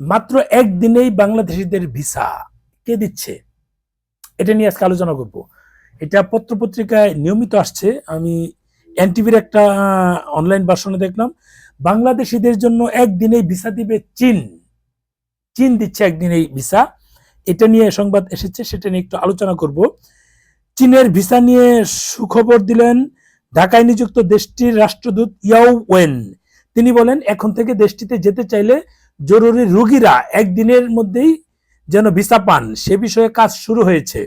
মাত্র একদিনেই বাংলাদেশিদের ভিসা। কে দিচ্ছে? এটা নিয়ে আজকে আলোচনা করব। এটা পত্রপত্রিকায় নিয়মিত আসছে। আমি এনটিভির একটা অনলাইন ভার্সনে দেখলাম। বাংলাদেশিদের জন্য একদিনেই ভিসা দিবে চীন। চীন দিচ্ছে একদিনেই ভিসা। এটা নিয়ে সংবাদ এসেছে, সেটা নিয়ে একটু আলোচনা করব। চীনের ভিসা নিয়ে সুখবর দিলেন ঢাকায় নিযুক্ত দেশটির রাষ্ট্রদূত ইয়াও ওয়েন। তিনি বলেন, এখন থেকে দেশটিতে যেতে চাইলে জরুরি রুগীরা একদিনের মধ্যেই যেন ভিসা পান সে বিষয়ে কাজ শুরু হয়েছে।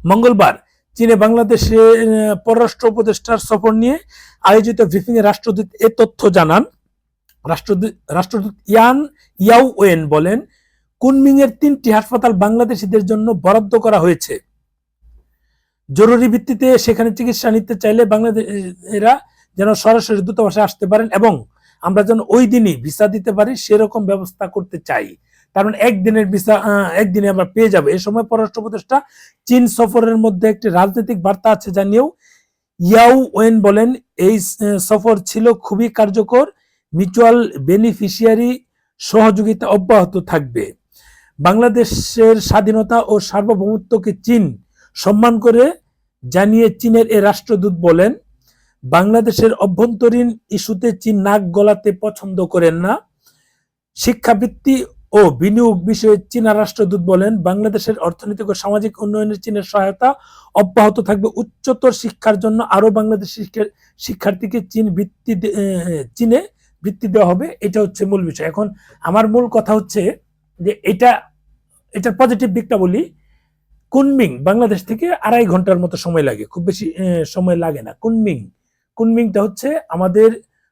মঙ্গলবার চীনে বাংলাদেশের আহ, পররাষ্ট্র উপদেষ্টার সফর নিয়ে আয়োজিত ব্রিফিং এ রাষ্ট্রদূত এ তথ্য জানান। রাষ্ট্রদূত রাষ্ট্রদূত ইয়ান ইয়াও ওয়েন বলেন কুনমিং এর তিনটি হাসপাতাল বাংলাদেশিদের জন্য বরাদ্দ করা হয়েছে। জরুরি ভিত্তিতে সেখানে চিকিৎসা নিতে চাইলে বাংলাদেশিরা যেন সরাসরি দূতাবাসে আসতে পারেন এবং আমরা যেন ওই দিনই ভিসা দিতে পারি, সেরকম ব্যবস্থা করতে চাই। কারণ একদিনের ভিসা একদিনে আমরা পেয়ে যাব। এ সময় পররাষ্ট্র উপদেষ্টা চীন সফরের মধ্যে একটি রাজনৈতিক বার্তা আছে জানিয়েও, ইয়াও ওয়েন বলেন, এই সফর ছিল খুবই কার্যকর, মিউচুয়াল বেনিফিশিয়ারি সহযোগিতা অব্যাহত থাকবে। বাংলাদেশের স্বাধীনতা ও সার্বভৌমত্বকে চীন সম্মান করে জানিয়ে চীনের এ রাষ্ট্রদূত বলেন বাংলাদেশের অভ্যন্তরীণ ইস্যুতে চীন নাক গলাতে পছন্দ করেন না। শিক্ষাবৃত্তি ও বিনিয়োগ বিষয়ে চীনা রাষ্ট্রদূত বলেন, বাংলাদেশের অর্থনৈতিক ও সামাজিক উন্নয়নের চীনের সহায়তা অব্যাহত থাকবে। উচ্চতর শিক্ষার জন্য আরও বাংলাদেশ শিক্ষার্থীকে চীন বৃত্তি দে- চীনে বৃত্তি দেওয়া হবে, এটা হচ্ছে মূল বিষয়। এখন আমার মূল কথা হচ্ছে যে এটা, এটার পজিটিভ দিকটা বলি, কুনমিং বাংলাদেশ থেকে আড়াই ঘণ্টার মতো সময় লাগে, খুব বেশি সময় লাগে না। কুনমিং কুনমিংটা হচ্ছে আমাদের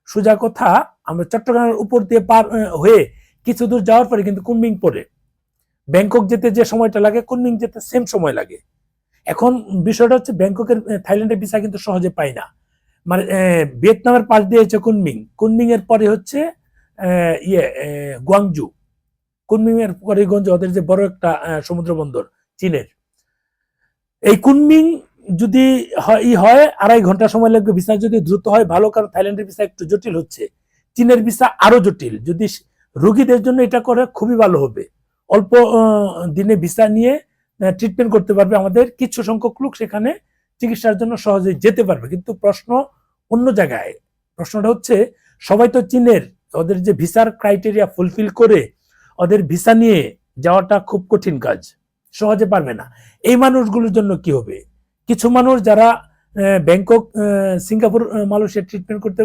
সোজা কথা, আমরা চট্টগ্রামের উপর দিয়ে পার হয়ে কিছু দূর যাওয়ার পরে কিন্তু কুনমিং পড়ে। ব্যাংকক যেতে যে সময়টা লাগে, কুনমিং যেতে সেম সময় লাগে। এখন বিষয়টা হচ্ছে ব্যাংককের থাইল্যান্ডের ভিসা কিন্তু সহজে পাই না। মানে ভিয়েতনামের পাশ দিয়ে হচ্ছে কুনমিং। কুনমিং এর পরে হচ্ছে ইয়ে গুয়াংজু কুনমিং এর পরে গঞ্জ ওদের যে বড় একটা সমুদ্র বন্দর চীনের। এই কুনমিং যদি ই হয়, আড়াই ঘণ্টা সময় লাগবে ভিসা। যদি দ্রুত হয়, ভালো, কারণ থাইল্যান্ডের ভিসা একটু জটিল হচ্ছে। চীনের ভিসা আরও জটিল। যদি রোগীদের জন্য এটা করে, খুবই ভালো হবে। অল্প দিনে ভিসা নিয়ে ট্রিটমেন্ট করতে পারবে আমাদের। কিছু সংখ্যক লোক সেখানে চিকিৎসার জন্য সহজে যেতে পারবে। কিন্তু প্রশ্ন অন্য জায়গায়। প্রশ্নটা হচ্ছে, সবাই তো চীনের। ওদের যে ভিসার ক্রাইটেরিয়া ফুলফিল করে ওদের ভিসা নিয়ে যাওয়াটা খুব কঠিন কাজ। সহজে পারবে না। এই মানুষগুলোর জন্য কি হবে? কিছু মানুষ যারা ব্যাংকক সিঙ্গাপুর মালয়েশিয়া ট্রিটমেন্ট করতে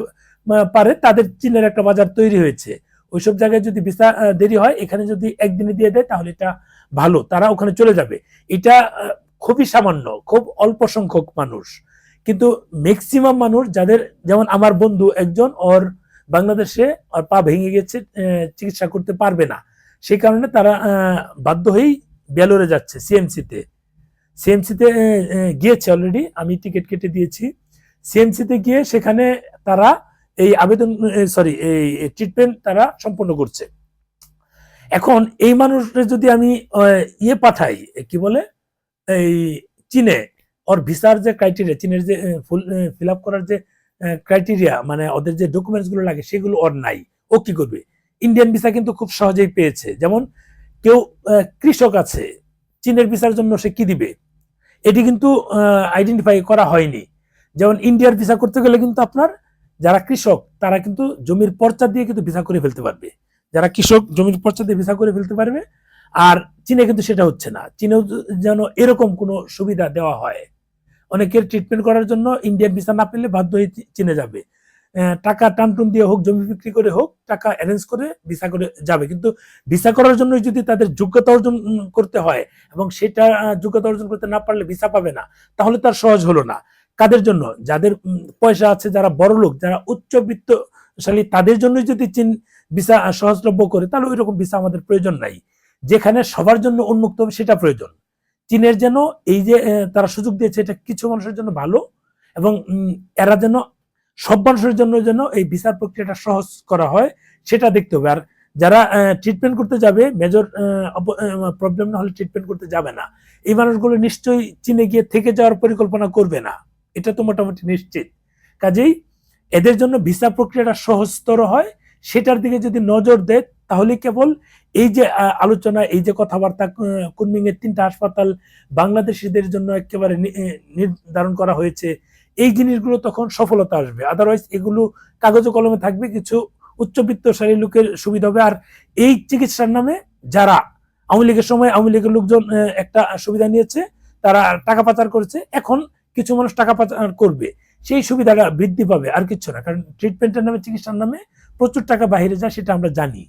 পারে, তাদের চীনের একটা বাজার তৈরি হয়েছে। ওইসব জায়গায় যদি ভিসা দেরি হয়, এখানে যদি একদিনে দিয়ে দেয়, তাহলে এটা ভালো। তারা ওখানে চলে যাবে। এটা খুবই সামান্য, খুব অল্প সংখ্যক মানুষ। কিন্তু ম্যাক্সিমাম মানুষ যাদের, যেমন আমার বন্ধু একজন, ওর বাংলাদেশে ওর পা ভেঙে গেছে চিকিৎসা করতে পারবে না। সেই কারণে তারা বাধ্য হয়েই বেলোরে যাচ্ছে সিএমসিতে সিএমসিতে গিয়েছে অলরেডি আমি টিকিট কেটে দিয়েছি। সিএমসিতে গিয়ে সেখানে তারা এই আবেদন সরি এই ট্রিটমেন্ট তারা সম্পন্ন করছে। এখন এই মানুষের যদি আমি ইয়ে পাঠাই কি বলে? এই চীনে, ওর ভিসার যে ক্রাইটেরিয়া চীনের যে ফুল ফিল আপ করার যে ক্রাইটেরিয়া মানে ওদের যে ডকুমেন্টসগুলো লাগে, সেগুলো ওর নাই। ও কি করবে? ইন্ডিয়ান ভিসা কিন্তু খুব সহজেই পেয়েছে। যেমন কেউ কৃষক আছে, চীনের ভিসার জন্য সে কি দিবে? এটি কিন্তু আইডেন্টিফাই করা হয়নি। যেমন ইন্ডিয়ার ভিসা করতে গেলে কিন্তু আপনার, যারা কৃষক, তারা কিন্তু জমির পর্চা দিয়ে কিন্তু ভিসা করে ফেলতে পারবে। যারা কৃষক, জমির পর্চা দিয়ে ভিসা করে ফেলতে পারবে। আর চীনে কিন্তু সেটা হচ্ছে না। চীনেও যেন এরকম কোনো সুবিধা দেওয়া হয়। অনেকের ট্রিটমেন্ট করার জন্য ইন্ডিয়ান ভিসা না পেলে বাধ্য হয়ে চীনে যাবে। টাকা টানটুন দিয়ে হোক, জমি বিক্রি করে হোক, টাকা অ্যারেঞ্জ করে ভিসা করে যাবে। কিন্তু ভিসা করার জন্য যদি তাদের যোগ্যতা অর্জন করতে হয় এবং সেটা যোগ্যতা অর্জন করতে না পারলে ভিসা পাবে না, তাহলে তার সহজ হলো না। কাদের জন্য? যাদের পয়সা আছে, যারা বড় লোক, যারা উচ্চবিত্তশালী, তাদের জন্য যদি চীন ভিসা সহজলভ্য করে, তাহলে ওই রকম ভিসা আমাদের প্রয়োজন নাই। যেখানে সবার জন্য উন্মুক্ত হবে, সেটা প্রয়োজন। চীনের যেন এই যে তারা সুযোগ দিয়েছে, এটা কিছু মানুষের জন্য ভালো এবং এরা যেন সব মানুষের জন্য যেন এই ভিসার প্রক্রিয়াটা সহজ করা হয়, সেটা দেখতে হবে। আর যারা ট্রিটমেন্ট করতে যাবে মেজর প্রবলেম না হলে ট্রিটমেন্ট করতে যাবে না। এই মানুষগুলো নিশ্চয়ই চীনে গিয়ে থেকে যাওয়ার পরিকল্পনা করবে না। এটা তো মোটামুটি নিশ্চিত। কাজেই এদের জন্য ভিসা প্রক্রিয়াটা সহজতর হয়। সেটার দিকে যদি নজর দেয়, তাহলে কেবল এই যে আলোচনা, এই যে কথাবার্তা কুনমিং এর তিনটা হাসপাতাল বাংলাদেশিদের জন্য একেবারে নির্ধারণ করা হয়েছে। এই জিনিসগুলো তখন সফলতা আসবে। আদারওয়াইজ এগুলো কাগজে কলমে থাকবে, কিছু উচ্চবিত্তশালী লোকের সুবিধা হবে। আর এই চিকিৎসার নামে যারা আওয়ামী লীগের সময় আওয়ামী লীগের লোকজন একটা সুবিধা নিয়েছে, তারা টাকা পাচার করেছে, এখন কিছু মানুষ টাকা পাচার করবে। সেই সুবিধাটা বৃদ্ধি পাবে, আর কিছু না। কারণ ট্রিটমেন্টের নামে, চিকিৎসার নামে প্রচুর টাকা বাইরে যায়, সেটা আমরা জানি।